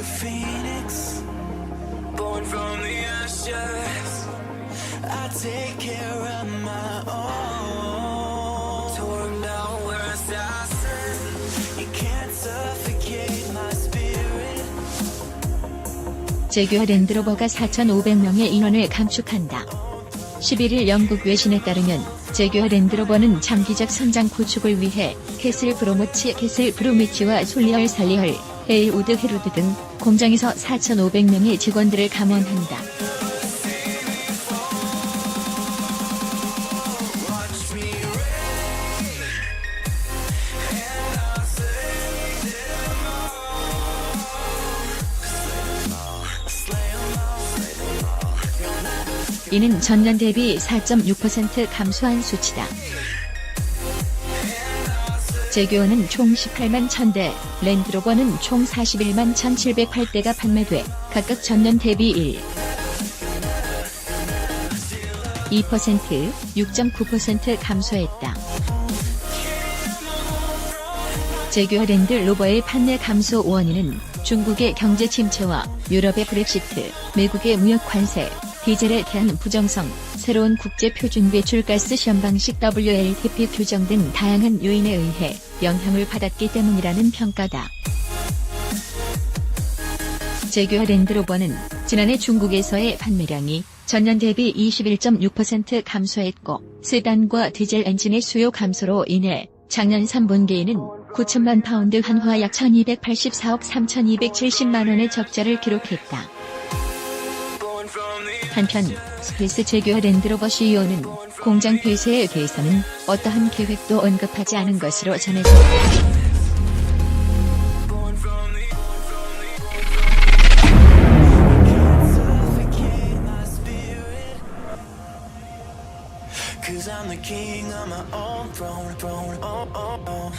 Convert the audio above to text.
a phoenix, born from the ashes. I take care of my own. Torn down where assassin, you can't suffocate my spirit. 재규와 랜드로버가 4,500명의 인원을 감축한다. 11일 영국 외신에 따르면 재규와 랜드로버는 장기적 성장 구축을 위해 캐슬 브로모치, 캐슬 브로미치와 솔리얼 살리얼, 에이우드 헤로드 등 공장에서 4,500명의 직원들을 감원한다. 이는 전년 대비 4.6% 감소한 수치다. 제규어는 총 18만 1000대, 랜드로버는 총 41만 1708대가 판매돼 각각 전년 대비 1. 2%, 6.9% 감소했다. 제규어 랜드 로버의 판매 감소 원인은 중국의 경제 침체와 유럽의 브렉시트, 미국의 무역 관세, 디젤에 대한 부정성, 새로운 국제 표준 배출가스 시험 방식 WLTP 규정 등 다양한 요인에 의해 영향을 받았기 때문이라는 평가다. 제규어 랜드로버는 지난해 중국에서의 판매량이 전년 대비 21.6% 감소했고 세단과 디젤 엔진의 수요 감소로 인해 작년 3분기에는 9천만 파운드 한화 약 1284억 3270만 원의 적자를 기록했다. 한편 스페이스 제규어 랜드로버 CEO는 공장 폐쇄에 대해서는 어떠한 계획도 언급하지 않은 것으로 전해졌다. oh, oh, oh.